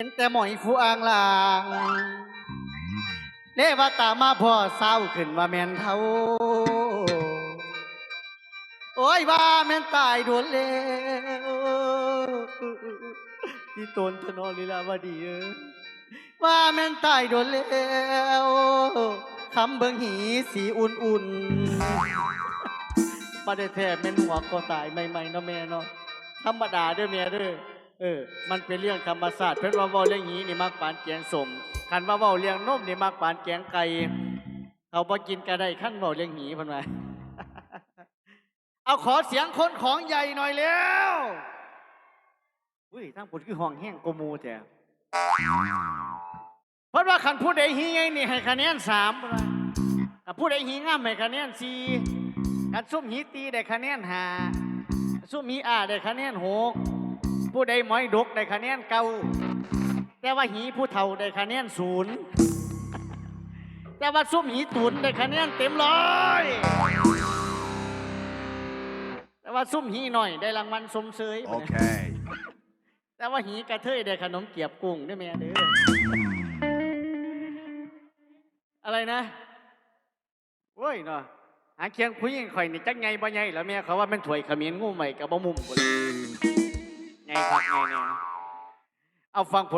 เห็นแต่หมอยฟูอ่างลางเด้ว่าตามาพ่อเศร้าขึ้นว่าแม่นเท่า โอ้ยว่าแม่นตายโดนแล้วที่ตนทนอลีลาวดีเอ้ยว่าแม่นตายโดนแล้วคำเบิงหีสีอุ่นๆมาได้แท้แม่นหัวก็ตายใหม่ๆเนาะแม่เนาะธรรมดาเด้อแม่เด้อ เออ มันเป็นเรื่องธรรมศาสตร์เพิ่นว่าเว้าเรื่องหีนี่มักปานแกงสมคันว่าเว้าเรื่องนมนี่มักปานแกงไก่เขาบ่กินก็ได้คันเว้าเรื่องหีเพิ่นว่าเอาขอเสียงคนของใหญ่หน่อยแล้วอุ้ยทั้งผลคือห้องแห้งกมูแท้เพราะว่าขันผู้ใดฮีไงนี่ให้คะแนนสามถ้าผู้ใดฮีงามให้คะแนนสี่ขันซุ่มฮีตีได้คะแนนห้าซุ่มฮีอาได้คะแนนหก ผู้ใดหมอยดกได้คะแนนเก้าแต่ว่าหีผู้เฒ่าได้คะแนนศูนย์แต่ว่าซุ่มหีตุนได้คะแนนเต็มร้อยแต่ว่าซุ่มหีหน่อยได้รางวัลสมเสย Okay. แต่ว่าหีกระเทยได้ขนมเกียบกุ้งได้ไหมเด้ออะไรนะโอ้ยเนาะหาเคียงผู้หญิงข่อยนี่จักไงบ่ไงแล้วแม่เขาว่ามันถวยขมิ้นงูใหม่กับบ่มุมบ่เลยไงครับไงเนี่ย เอาฟังผล